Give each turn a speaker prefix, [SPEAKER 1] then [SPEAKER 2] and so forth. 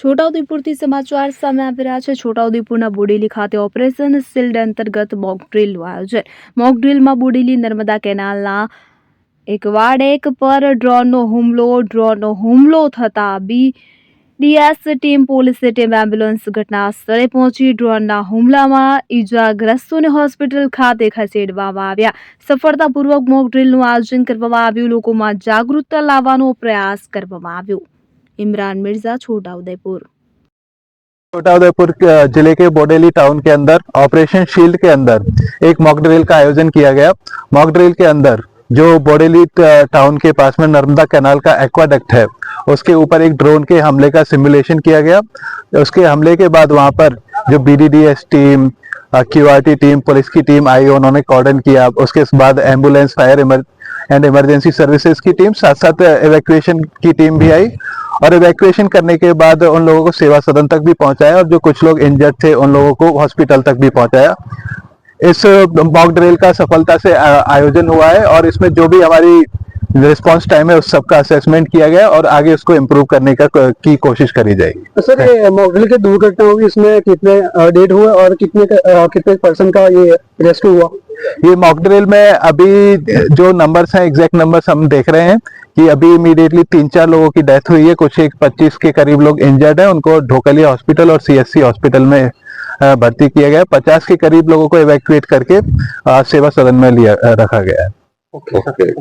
[SPEAKER 1] છોટાઉદેપુરથી સમાચાર સામે આવી રહ્યા છે. છોટાઉદેપુરના બોડેલી ખાતે ઓપરેશન શિલ્ડ અંતર્ગત મોક ડ્રીલનું આયોજન મોક ડ્રીલમાં બોડેલી નર્મદા કેનાલના એક વાડેક પર ડ્રોનનો હુમલો ડ્રોનનો હુમલો થતાં B DS team police team ambulance ઘટના સ્થળે પહોંચી. ડ્રોનના હુમલામાં ઈજાગ્રસ્તોને હોસ્પિટલ ખાતે ખસેડવામાં આવ્યા. સફળતાપૂર્વક મોક ડ્રીલનું આયોજન કરવામાં આવ્યું. લોકોમાં જાગૃતતા લાવવાનો પ્રયાસ કરવામાં આવ્યો. इमरान मिर्ज़ा, छोटा उदयपुर।
[SPEAKER 2] छोटा उदयपुर ज़िले के बोडेली टाउन के अंदर, ऑपरेशन शील्ड के अंदर एक मॉक ड्रिल का आयोजन किया गया। मॉक ड्रिल के अंदर जो बोडेली टाउन के पास में नर्मदा कैनाल का एक्वाडक्ट है, उसके ऊपर एक ड्रोन के हमले का सिमुलेशन किया गया। उसके हमले के बाद वहाँ पर जो BDDS team QRT team, police की टीम आई, उन्होंने कॉर्डन किया। उसके बाद ambulance, fire and emergency services की टीम साथ साथ एवैक्यूएशन की टीम भी आई। और इवैक्यूएशन करने के बाद उन लोगों को सेवा सदन तक भी पहुँचाया और जो कुछ लोग इंजर्ड थे, उन लोगों को हॉस्पिटल तक भी पहुँचाया। इस मॉक ड्रिल का सफलता से आयोजन हुआ है और इसमें जो भी हमारी रिस्पांस टाइम है उस सबका असेसमेंट किया गया और आगे उसको इम्प्रूव करने का की कोशिश करी जाएगी।
[SPEAKER 3] तो सर ये मॉडल के दुर्घटना हुई इसमें कितने डेट हुए और कितने कितने पर्सन का ये रेस्क्यू हुआ?
[SPEAKER 2] ये मॉक ड्रिल में अभी जो नंबर्स हैं एग्जैक्ट नंबर्स हम देख रहे हैं कि अभी इमीडिएटली तीन चार लोगों की डेथ हुई है। कुछ एक पच्चीस के करीब लोग इंजर्ड हैं। उनको ढोकलिया हॉस्पिटल और सीएससी हॉस्पिटल में भर्ती किया गया। है पचास के करीब लोगों को इवैक्यूएट करके सेवा सदन में लिया रखा गया है।
[SPEAKER 3] ओके